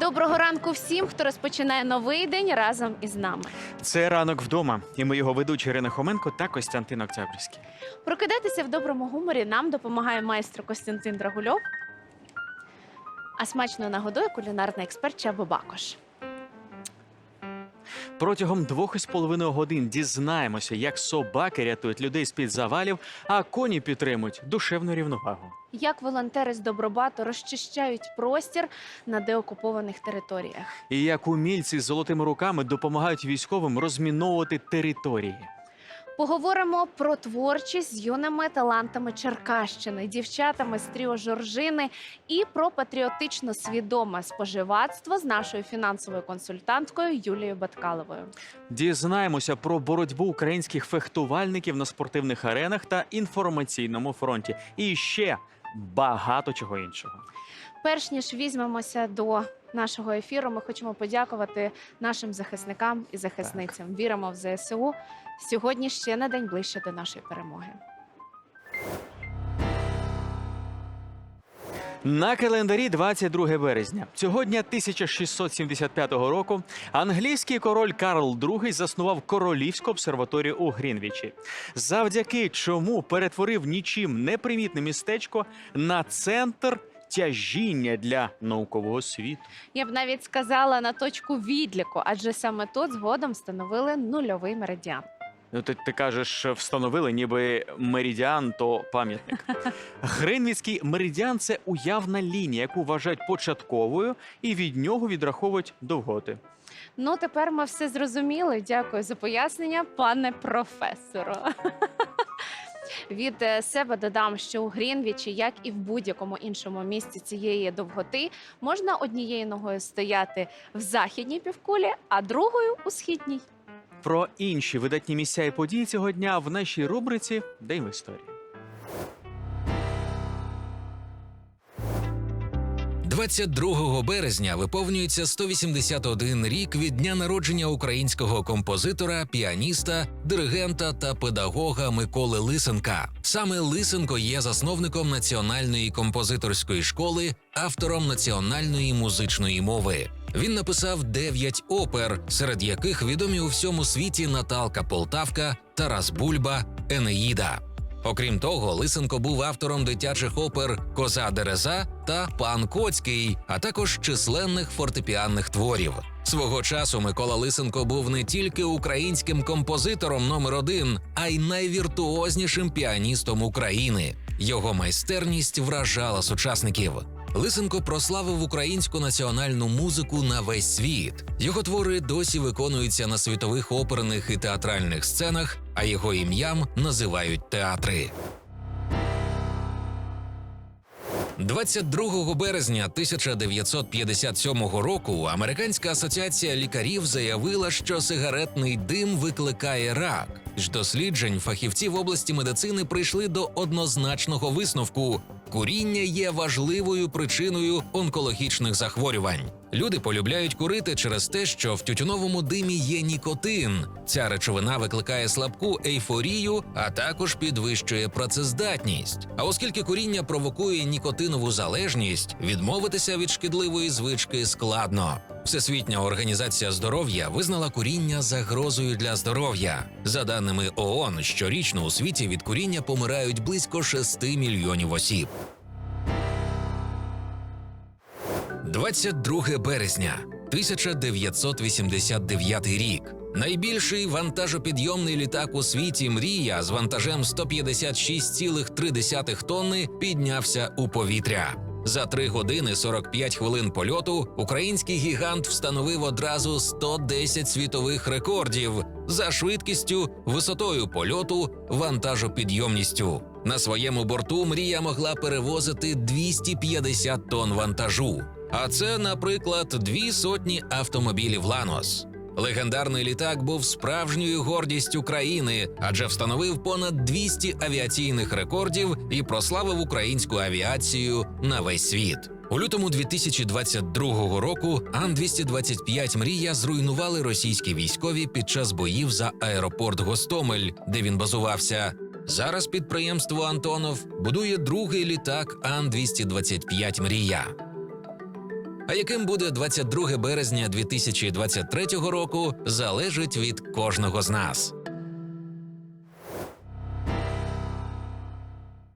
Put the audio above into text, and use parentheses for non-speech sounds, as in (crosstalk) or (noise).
Доброго ранку всім, хто розпочинає новий день разом із нами. Це ранок вдома, і ми його ведучі Ірина Хоменко та Костянтин Октябрьський. Прокидатися в доброму гуморі нам допомагає майстер Костянтин Драгульов. А смачно нагодує кулінарний експерт Чабо Бакош. Протягом двох із половиною годин дізнаємося, як собаки рятують людей з-під завалів, а коні підтримують душевну рівновагу. Як волонтери з Добробату розчищають простір на деокупованих територіях. І як умільці з золотими руками допомагають військовим розміновувати території. Поговоримо про творчість з юними талантами Черкащини, дівчатами з тріо Жоржини і про патріотично свідоме споживацтво з нашою фінансовою консультанткою Юлією Баткаловою. Дізнаємося про боротьбу українських фехтувальників на спортивних аренах та інформаційному фронті. І ще багато чого іншого. Перш ніж візьмемося до нашого ефіру, ми хочемо подякувати нашим захисникам і захисницям. Віримо в ЗСУ. Сьогодні ще на день ближче до нашої перемоги. На календарі 22 березня цього дня 1675 року англійський король Карл II заснував королівську обсерваторію у Грінвічі, завдяки чому перетворив нічим непримітне містечко на центр тяжіння для наукового світу. Я б навіть сказала на точку відліку, адже саме тут згодом встановили нульовий меридіан. Ну, ти, ти кажеш, встановили, ніби меридіан то пам'ятник. (laughs) Гринвіцький меридіан це уявна лінія, яку вважають початковою, і від нього відраховують довготи. Ну, тепер ми все зрозуміли. Дякую за пояснення, пане професоро. (laughs) Від е, себе додам, що у Грінвічі, як і в будь-якому іншому місці цієї довготи, можна однією ногою стояти в західній півкулі, а другою у східній. Про інші видатні місця і події цього дня в нашій рубриці День в історії. 22 березня виповнюється 181 рік від дня народження українського композитора, піаніста, диригента та педагога Миколи Лисенка. Саме Лисенко є засновником національної композиторської школи, автором національної музичної мови. Він написав дев'ять опер, серед яких відомі у всьому світі Наталка Полтавка, Тарас Бульба, Енеїда. Окрім того, Лисенко був автором дитячих опер Коза Дереза та Пан Коцький, а також численних фортепіанних творів. Свого часу Микола Лисенко був не тільки українським композитором номер один, а й найвіртуознішим піаністом України. Його майстерність вражала сучасників. Лисенко прославив українську національну музику на весь світ. Його твори досі виконуються на світових оперних і театральних сценах, а його ім'ям називають театри. 22 березня 1957 року Американська асоціація лікарів заявила, що сигаретний дим викликає рак. З досліджень фахівці в області медицини прийшли до однозначного висновку: куріння є важливою причиною онкологічних захворювань. Люди полюбляють курити через те, що в тютюновому димі є нікотин. Ця речовина викликає слабку ейфорію, а також підвищує працездатність. А оскільки куріння провокує нікотинову залежність, відмовитися від шкідливої звички складно. Всесвітня організація здоров'я визнала куріння загрозою для здоров'я. За даними ООН, щорічно у світі від куріння помирають близько 6 мільйонів осіб. 22 березня 1989 рік. Найбільший вантажопідйомний літак у світі Мрія з вантажем 156,3 тонни піднявся у повітря. За 3 години 45 хвилин польоту український гігант встановив одразу 110 світових рекордів за швидкістю, висотою польоту, вантажопідйомністю. На своєму борту мрія могла перевозити 250 тонн вантажу. А це, наприклад, дві сотні автомобілів Ланос. Легендарний літак був справжньою гордістю країни, адже встановив понад 200 авіаційних рекордів і прославив українську авіацію на весь світ. У лютому 2022 року Ан-225 Мрія зруйнували російські військові під час боїв за аеропорт Гостомель, де він базувався. Зараз підприємство Антонов будує другий літак Ан-225 Мрія. А яким буде 22 березня 2023 року, залежить від кожного з нас.